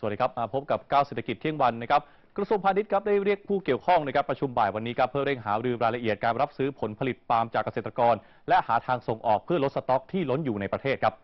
สวัสดีครับ มาพบกับก้าวเศรษฐกิจเที่ยงวันนะครับกระทรวงพาณิชย์ครับได้เรียกผู้เกี่ยวข้องนะครับประชุมบ่ายวันนี้ครับเพื่อเร่งหารือรายละเอียดการรับซื้อผลผลิตปาล์มจากเกษตรกร และหาทางส่งออกเพื่อลดสต็อกที่ล้นอยู่ในประเทศครับ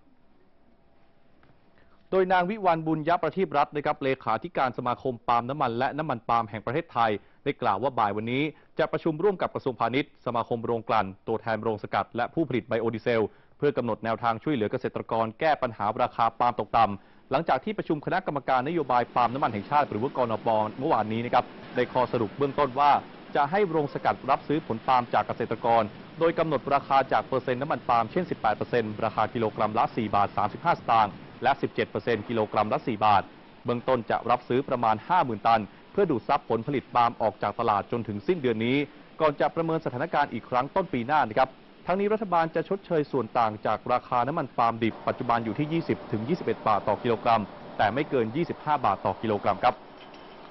โดยนางวิวันบุญยประทีปรัตน์นะครับเลขาธิการสมาคมปาล์มน้ำมันและน้ำมันปาล์มแห่งประเทศไทย ได้กล่าวว่าบ่ายวันนี้ จะประชุมร่วมกับกระทรวงพาณิชย์สมาคมโรงกลั่นตัวแทนโรงสกัด และผู้ผลิตไบโอดีเซล เพื่อกำหนดแนวทางช่วยเหลือเกษตรกร แก้ปัญหาราคาปาล์มตกต่ำ หลังจากที่ประชุมคณะกรรมการนโยบายปาล์มน้ำมันแห่งชาติหรือว่ากรนปเมื่อวานนี้นะครับได้ข้อสรุปเบื้องต้นว่า จะให้โรงสกัดรับซื้อผลปาล์มจากเกษตรกร โดยกำหนดราคาจากเปอร์เซ็นต์น้ำมันปาล์มเช่น 18%ราคากิโลกรัมละ 4 บาท 35 สตางค์และ 17%กิโลกรัมละ 4 บาท เบื้องต้นจะรับซื้อประมาณ 50,000 ตัน เพื่อดูดซับผลผลิตปาล์มออกจากตลาดจนถึงสิ้นเดือนนี้ ก่อนจะประเมินสถานการณ์อีกครั้งต้นปีหน้านะครับ ทั้งนี้รัฐบาลจะชดเชยส่วนต่างจากราคาน้ำมันปาล์มดิบปัจจุบันอยู่ที่ 20 ถึง 21 บาทต่อกิโลกรัม แต่ไม่เกิน 25 บาทต่อกิโลกรัมครับ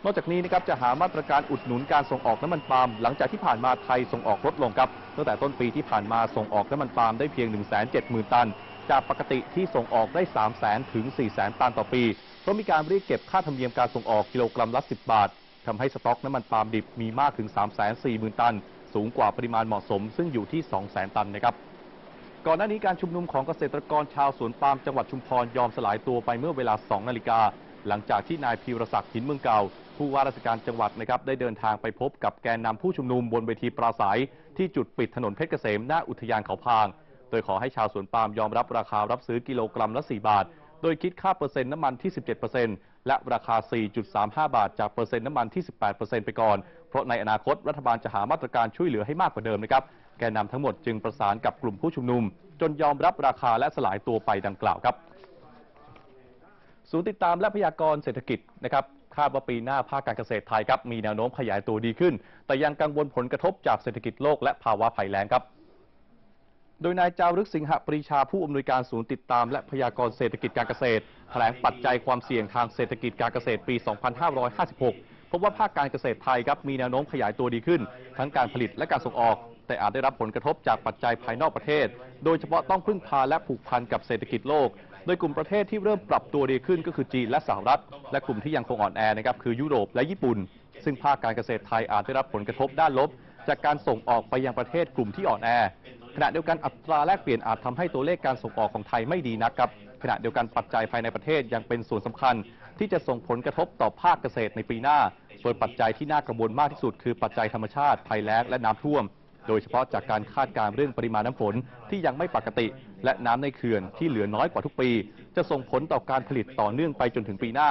นอกจากนี้นะครับจะหามาตรการอุดหนุนการส่งออกน้ำมันปาล์มหลังจากที่ผ่านมาไทยส่งออกลดลงครับตั้งแต่ต้นปีที่ผ่านมาส่งออกน้ำมันปาล์มได้เพียง 170,000 ตัน จากปกติที่ส่งออกได้ 300,000 ถึง 400,000 ตันต่อปีเพราะมีการเรียกเก็บค่าธรรมเนียมการส่งออกกิโลกรัมละ 10 บาททำให้สต็อกน้ำมันปาล์มดิบมีมากถึง 340,000 ตัน สูงกว่าปริมาณเหมาะสม ซึ่งอยู่ที่ 200,000 ตันนะครับ ก่อนหน้านี้การชุมนุมของเกษตรกรชาวสวนปาล์มจังหวัดชุมพรยอมสลายตัวไปเมื่อเวลา 2 นาฬิกา หลังจากที่นายพีรศักดิ์หินเมืองเก่า ผู้ว่าราชการจังหวัดนะครับได้เดินทางไปพบกับแกนนำผู้ชุมนุมบนเวทีปราศัย ที่จุดปิดถนนเพชรเกษมหน้าอุทยานเขาพาง โดยขอให้ชาวสวนปาล์มยอมรับราคารับซื้อกิโลกรัมละ 4 บาท โดยคิดค่าเปอร์เซ็นต์น้ำมันที่ 17%และราคา 4.35 บาท จากเปอร์เซ็นต์น้ำมันที่ 18%ไปก่อน เพราะในอนาคตรัฐบาลจะหามาตรการช่วยเหลือให้มากกว่าเดิมนะครับแกนนำทั้งหมดจึงประสานกับกลุ่มผู้ชุมนุม จนยอมรับราคาและสลายตัวไปดังกล่าวครับศูนย์ติดตามและพยากรณ์เศรษฐกิจนะครับคาดว่าปีหน้าภาคการเกษตรไทยครับมีแนวโน้มขยายตัวดีขึ้น แต่ยังกังวลผลกระทบจากเศรษฐกิจโลกและภาวะภัยแล้งครับโดยนายจารึกสิงหปรีชาผู้อำนวยการศูนย์ติดตามและพยากรณ์เศรษฐกิจการเกษตร แถลงปัจจัยความเสี่ยงทางเศรษฐกิจการเกษตรปี 2556 พบว่าภาคการเกษตรไทยครับมีแนวโน้มขยายตัวดีขึ้น ทั้งการผลิตและการส่งออก แต่อาจได้รับผลกระทบจากปัจจัยภายนอกประเทศ โดยเฉพาะต้องพึ่งพาและผูกพันกับเศรษฐกิจโลก โดยกลุ่มประเทศที่เริ่มปรับตัวดีขึ้นก็คือจีนและสหรัฐ และกลุ่มที่ยังคงอ่อนแอนะครับคือยุโรปและญี่ปุ่น ซึ่งภาคการเกษตรไทยอาจได้รับผลกระทบด้านลบ จากการส่งออกไปยังประเทศกลุ่มที่อ่อนแอ ขณะเดียวกันอัตราแลกเปลี่ยนอาจทำให้ตัวเลขการส่งออกของไทยไม่ดีนักครับขณะเดียวกันปัจจัยภายในประเทศยังเป็นส่วนสำคัญ ที่จะส่งผลกระทบต่อภาคเกษตรในปีหน้าโดยปัจจัยที่น่ากังวลมากที่สุดคือปัจจัยธรรมชาติภัยแล้งและน้ำท่วม โดยเฉพาะจากการคาดการเรื่องปริมาณน้ำฝนที่ยังไม่ปกติ และน้ำในเขื่อนที่เหลือน้อยกว่าทุกปี จะส่งผลต่อการผลิตต่อเนื่องไปจนถึงปีหน้า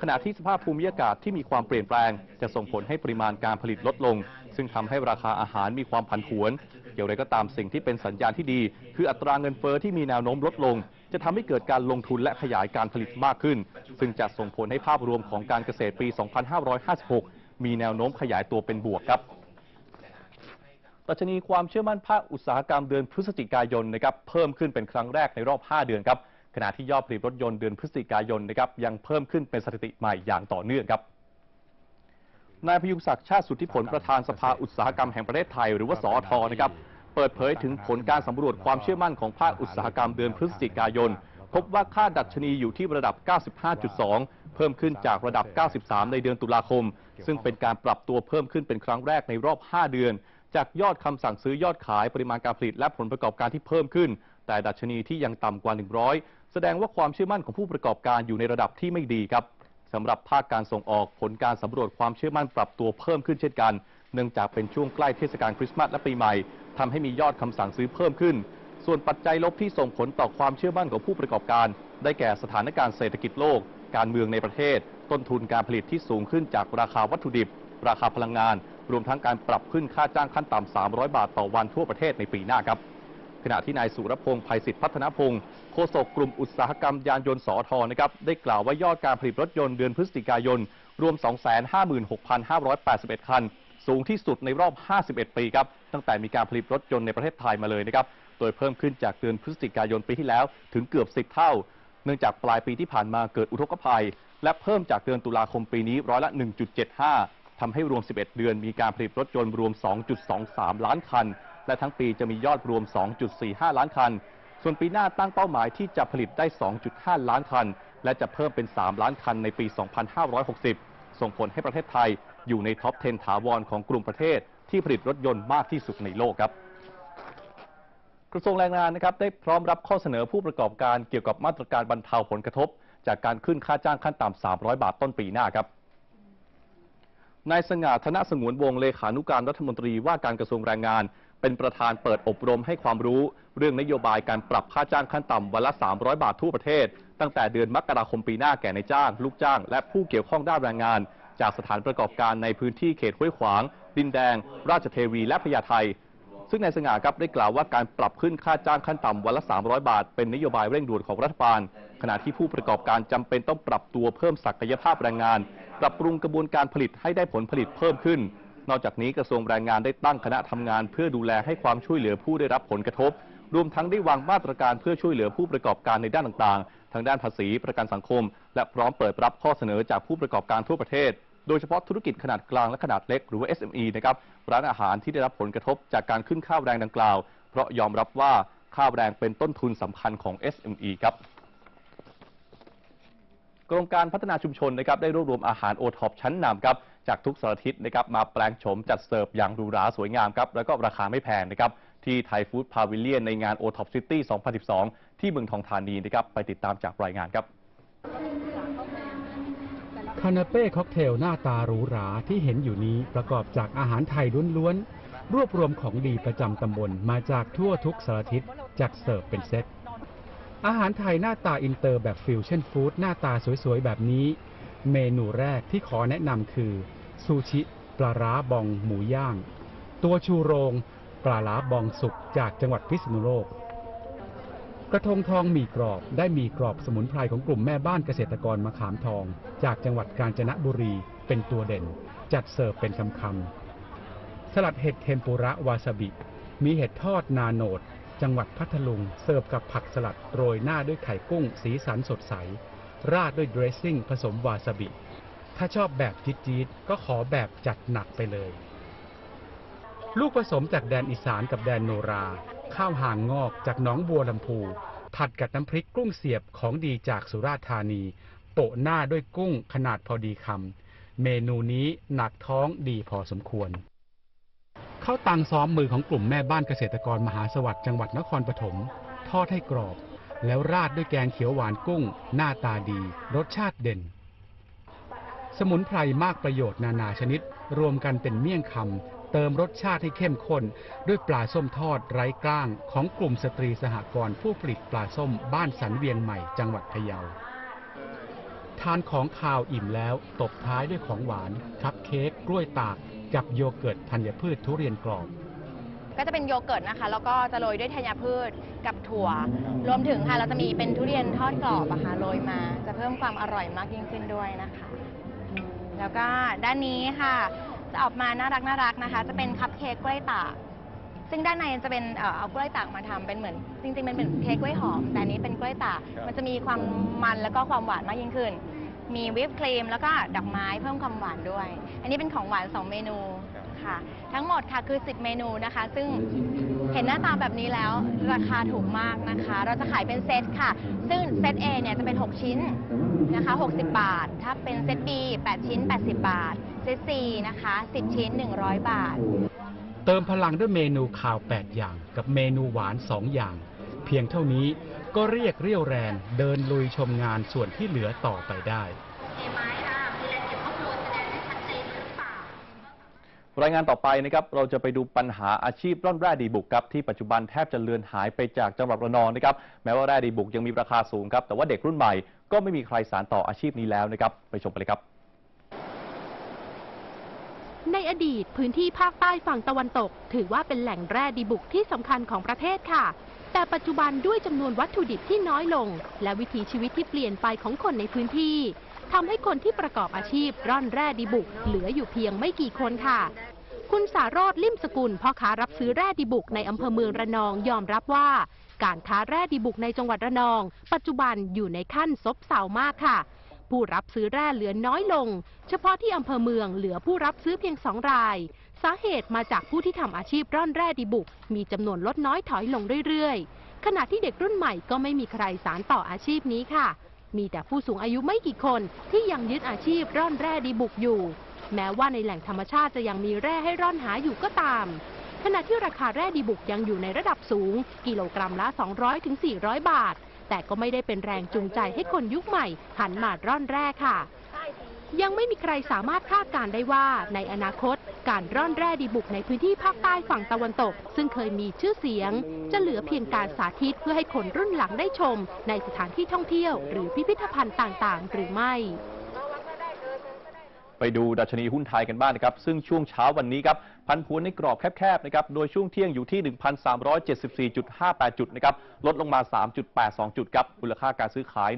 ขณะที่สภาพภูมิอากาศที่มีความเปลี่ยนแปลง จะส่งผลให้ปริมาณการผลิตลดลง ซึ่งทำให้ราคาอาหารมีความผันผวน อย่างไรก็ตามสิ่งที่เป็นสัญญาณที่ดี คืออัตราเงินเฟอ้อที่มีแนวโน้มลดลง จะทำให้เกิดการลงทุนและขยายการผลิตมากขึ้น ซึ่งจะส่งผลให้ภาพรวมของการเกษตรปี 2556 มีแนวโน้มขยายตัวเป็นบวกครับตัชนีความเชื่อมั่นภาคอุตสาหกรรมเดือนพฤศจิกายนนะครับเพิ่มขึ้นเป็นครั้งแรกในรอบ 5 เดือนครับขณะที่ยอดผลิตรถยนต์เดือนพฤศจิกายนนะครับยังเพิ่มขึ้นเป็นสถิติใหม่อย่างต่อเนื่องครับ นายพยุงศักดิ์ชาติสุทธิผลประธานสภาอุตสาหกรรมแห่งประเทศไทยหรือว่าสอทนะครับเปิดเผยถึงผลการสำรวจความเชื่อมั่นของภาคอุตสาหกรรมเดือนพฤศจิกายน พบว่าค่าดัชนีอยู่ที่ระดับ 95.2 เพิ่มขึ้นจากระดับ 93 ในเดือนตุลาคม ซึ่งเป็นการปรับตัวเพิ่มขึ้นเป็นครั้งแรกในรอบ 5 เดือน จากยอดคำสั่งซื้อยอดขายปริมาณการผลิตและผลประกอบการที่เพิ่มขึ้น แต่ดัชนีที่ยังต่ำกว่า 100 แสดงว่าความเชื่อมั่นของผู้ประกอบการอยู่ในระดับที่ไม่ดีครับ สำหรับภาคการส่งออกผลการสำรวจความเชื่อมั่นปรับตัวเพิ่มขึ้นเช่นกัน เนื่องจากเป็นช่วงใกล้เทศกาลคริสต์มาสและปีใหม่ทำให้มียอดคำสั่งซื้อเพิ่มขึ้น ส่วนปัจจัยลบที่ส่งผลต่อความเชื่อมั่นของผู้ประกอบการ ได้แก่สถานการณ์เศรษฐกิจโลก การเมืองในประเทศ ต้นทุนการผลิตที่สูงขึ้นจากราคาวัตถุดิบ ราคาพลังงาน รวมทั้งการปรับขึ้นค่าจ้างขั้นต่ำ300 บาทต่อวันทั่วประเทศในปีหน้าครับ ขณะที่นายสุรพงศ์ภัยศิษฐ์พัฒนพงศ์โฆษกกลุ่มอุตสาหกรรมยานยนต์สอทนะครับได้กล่าวว่ายอดการผลิตรถยนต์เดือนพฤศจิกายน รวม 256,581 คัน สูงที่สุดในรอบ 51 ปีครับตั้งแต่มีการผลิตรถยนต์ในประเทศไทยมาเลยนะครับโดยเพิ่มขึ้นจากเดือนพฤศจิกายนปีที่แล้วถึงเกือบ 10 เท่า เนื่องจากปลายปีที่ผ่านมาเกิดอุทกภัย และเพิ่มจากเดือนตุลาคมปีนี้ร้อยละ 1.75ทำให้รวม 11 เดือนมีการผลิตรถยนต์รวม 2.23 ล้านคัน และทั้งปีจะมียอดรวม 2.45 ล้านคัน ส่วนปีหน้าตั้งเป้าหมายที่จะผลิตได้ 2.5 ล้านคัน และจะเพิ่มเป็น 3 ล้านคันในปี 2560 ส่งผลให้ประเทศไทยอยู่ในท็อป 10 ถาวรของกลุ่มประเทศ ที่ผลิตรถยนต์มากที่สุดในโลกครับกระทรวงแรงงานนะครับได้พร้อมรับข้อเสนอผู้ประกอบการเกี่ยวกับมาตรการบรรเทาผลกระทบ จากการขึ้นค่าจ้างขั้นต่ำ 300 บาทต้นปีหน้าครับนายสง่าธนสงวนวงเลขานุการรัฐมนตรีว่าการกระทรวงแรงงาน เป็นประธานเปิดอบรมให้ความรู้ เรื่องนโยบายการปรับค่าจ้างขั้นต่ำวันละ 300 บาททั่วประเทศ ตั้งแต่เดือนมกราคมปีหน้าแก่นายจ้าง ลูกจ้าง และผู้เกี่ยวข้องด้านแรงงาน จากสถานประกอบการในพื้นที่เขตห้วยขวาง ดินแดง ราชเทวี และพญาไทซึ่งนายสง่าครับได้กล่าวว่าการปรับขึ้นค่าจ้างขั้นต่ำวันละ 300 บาท เป็นนโยบายเร่งด่วนของรัฐบาล ขณะที่ผู้ประกอบการจำเป็นต้องปรับตัวเพิ่มศักยภาพแรงงาน ปรับปรุงกระบวนการผลิตให้ได้ผลผลิตเพิ่มขึ้น นอกจากนี้กระทรวงแรงงานได้ตั้งคณะทำงาน เพื่อดูแลให้ความช่วยเหลือผู้ได้รับผลกระทบ รวมทั้งได้วางมาตรการเพื่อช่วยเหลือผู้ประกอบการในด้านต่างๆ ทางด้านภาษีประกันสังคม และพร้อมเปิดรับข้อเสนอจากผู้ประกอบการทั่วประเทศ โดยเฉพาะธุรกิจขนาดกลางและขนาดเล็กหรือว่า SME นะครับร้านอาหารที่ได้รับผลกระทบจากการขึ้นค่าแรงดังกล่าว เพราะยอมรับว่าค่าแรงเป็นต้นทุนสำคัญของ SME ครับ กรมการพัฒนาชุมชนนะครับได้รวบรวมอาหารโอท็อปชั้นนำครับจากทุกสารทิศนะครับมาแปลงโฉมจัดเสิร์ฟอย่างหรูหราสวยงามครับแล้วก็ราคาไม่แพงนะครับที่ไทยฟู้ดพาวิเลียนในงาน o t o p City 2012 ที่เมืองทองธานีนะครับไปติดตามจากรายงานครับคานาเป้ค็อกเทลหน้าตาหรูหราที่เห็นอยู่นี้ประกอบจากอาหารไทยล้วนๆรวบรวมของดีประจำตำบลมาจากทั่วทุกสารทิศจัดเสิร์ฟเป็นเซต อาหารไทยหน้าตาอินเตอร์แบบฟิวชั่นฟู้ดหน้าตาสวยๆ แบบนี้ เมนูแรกที่ขอแนะนำคือ ซูชิ ปลาร้าบองหมูย่าง ตัวชูโรง ปลาร้าบองสุกจากจังหวัดพิษณุโลก กระทงทองหมี่กรอบได้มีกรอบสมุนไพรของกลุ่มแม่บ้านเกษตรกรมะขามทอง จากจังหวัดกาญจนบุรีเป็นตัวเด่น จัดเสิร์ฟเป็นคำคำๆสลัดเห็ดเทมปุระวาซาบิ มีเห็ดทอดนาโนด จังหวัดพัทลุง เสิร์ฟกับผักสลัดโรยหน้าด้วยไข่กุ้ง สีสันสดใส ราดด้วยเดรสซิ่งผสมวาซาบิ ถ้าชอบแบบจี๊ดๆก็ขอแบบจัดหนักไปเลย ลูกผสมจากแดนอีสานกับแดนโนรา ข้าวหางงอกจากหนองบัวลำพูผัดกับน้ำพริกกุ้งเสียบของดีจากสุราษฎร์ธานี โปะหน้าด้วยกุ้งขนาดพอดีคำเมนูนี้หนักท้องดีพอสมควร ข้าวตังซ้อมมือของกลุ่มแม่บ้านเกษตรกรมหาสวัสดิ์จังหวัดนครปฐมทอดให้กรอบ แล้วราดด้วยแกงเขียวหวานกุ้ง หน้าตาดี รสชาติเด่น สมุนไพรมากประโยชน์นานาชนิด รวมกันเป็นเมี่ยงคำเติมรสชาติให้เข้มข้น ด้วยปลาส้มทอดไร้กล้าง ของกลุ่มสตรีสหกรณ์ผู้ผลิตปลาส้มบ้านสันเวียงใหม่จังหวัดพะเยา ทานของคาวอิ่มแล้วตบท้ายด้วยของหวานคัพเค้กกล้วยตากกับโยเกิร์ตธัญพืชทุเรียนกรอบ ก็จะเป็นโยเกิร์ตนะคะ แล้วก็จะโรยด้วยธัญพืชกับถั่ว รวมถึงค่ะเราจะมีเป็นทุเรียนทอดกรอบอะค่ะโรยมา จะเพิ่มความอร่อยมากยิ่งขึ้นด้วยนะคะ แล้วก็ด้านนี้ค่ะ จะออกมาน่ารักน่ารักนะคะ จะเป็นคัพเค้กกล้วยตาก ซึ่งด้านในจะเป็นเอ่อเอากล้วยตากมาทำเป็นเหมือน จริงๆมันเป็นเค้กกล้วยหอม แต่อันนี้เป็นกล้วยตากมันจะมีความมันแล้วก็ความหวานมากยิ่งขึ้น มีวิปครีมแล้วก็ดอกไม้เพิ่มความหวานด้วย อันนี้เป็นของหวาน 2 เมนูค่ะ ทั้งหมดค่ะคือ 10 เมนูนะคะ ซึ่งเห็นหน้าตาแบบนี้แล้วราคาถูกมากนะคะ เราจะขายเป็นเซตค่ะ ซึ่งเซต A เนี่ยจะเป็น 6 ชิ้นนะคะ 60 บาท ถ้าเป็นเซต B 8 ชิ้น 80 บาท เซต C นะคะ 10 ชิ้น 100 บาท เติมพลังด้วยเมนูข่าว 8 อย่าง กับเมนูหวาน 2 อย่าง เพียงเท่านี้ก็เรียกเรี่ยวแรงเดินลุยชมงานส่วนที่เหลือต่อไปได้รายงานต่อไปนะครับเราจะไปดูปัญหาอาชีพร่อนแร่ดีบุกครับที่ปัจจุบันแทบจะเลือนหายไปจากจังหวัดระนองนะครับแม้ว่าแร่ดีบุกยังมีราคาสูงครับแต่ว่าเด็กรุ่นใหม่ก็ไม่มีใครสานต่ออาชีพนี้แล้วนะครับไปชมกันเลยครับ ในอดีตพื้นที่ภาคใต้ฝั่งตะวันตก ถือว่าเป็นแหล่งแร่ดีบุกที่สำคัญของประเทศค่ะ แต่ปัจจุบันด้วยจำนวนวัตถุดิบที่น้อยลง และวิถีชีวิตที่เปลี่ยนไปของคนในพื้นที่ทำให้คนที่ประกอบอาชีพร่อนแร่ดีบุก เหลืออยู่เพียงไม่กี่คนค่ะ คุณสารอดลิมสกุลพ่อค้ารับซื้อแร่ดีบุกในอำเภอเมืองระนองยอมรับว่า การค้าแร่ดีบุกในจังหวัดระนอง ปัจจุบันอยู่ในขั้นซบเซามากค่ะ ผู้รับซื้อแร่เหลือน้อยลง เฉพาะที่อำเภอเมืองเหลือผู้รับซื้อเพียงสองราย สาเหตุมาจากผู้ที่ทำอาชีพร่อนแร่ดีบุก มีจำนวนลดน้อยถอยลงเรื่อยๆ ขณะที่เด็กรุ่นใหม่ก็ไม่มีใครสารต่ออาชีพนี้ค่ะ มีแต่ผู้สูงอายุไม่กี่คนที่ยังยึดอาชีพร่อนแร่ดีบุกอยู่ แม้ว่าในแหล่งธรรมชาติจะยังมีแร่ให้ร่อนหาอยู่ก็ตามขณะที่ราคาแร่ดีบุกยังอยู่ในระดับสูง กิโลกรัมละ 200-400 บาท แต่ก็ไม่ได้เป็นแรงจูงใจให้คนยุคใหม่ หันมาร่อนแร่ค่ะ ยังไม่มีใครสามารถคาดการณ์ได้ว่าในอนาคต การร่อนแร่ดีบุกในพื้นที่ภาคใต้ฝั่งตะวันตก ซึ่งเคยมีชื่อเสียง จะเหลือเพียงการสาธิตเพื่อให้คนรุ่นหลังได้ชม ในสถานที่ท่องเที่ยว หรือพิพิธภัณฑ์ต่างๆ หรือไม่ ไปดูดัชนีหุ้นไทยกันบ้างนะครับ ซึ่งช่วงเช้าวันนี้ครับพันผวนในกรอบแคบๆนะครับ โดยช่วงเที่ยงอยู่ที่ 1,374.58 จุดนะครับ ลดลงมา 3.82 จุดครับ มูลค่าการซื้อขาย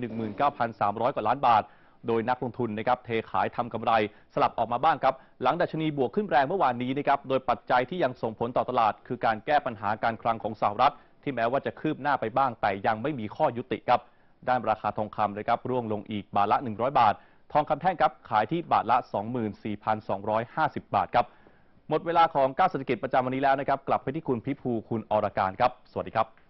19,300 กว่าล้านบาท โดยนักลงทุนนะครับเทขายทำกำไรสลับออกมาบ้างครับ หลังดัชนีบวกขึ้นแรงเมื่อวานนี้นะครับ โดยปัจจัยที่ยังส่งผลต่อตลาด คือการแก้ปัญหาการคลังของสหรัฐ ที่แม้ว่าจะคืบหน้าไปบ้าง แต่ยังไม่มีข้อยุติครับ ด้านราคาทองคำนะครับร่วงลงอีกบาทละ 100 บาท ทองคำแท่งครับขายที่บาทละ 24,250 บาทครับหมดเวลาของก้าวเศรษฐกิจประจำวันนี้แล้วนะครับ กลับไปที่คุณพิภูคุณอรการครับ สวัสดีครับ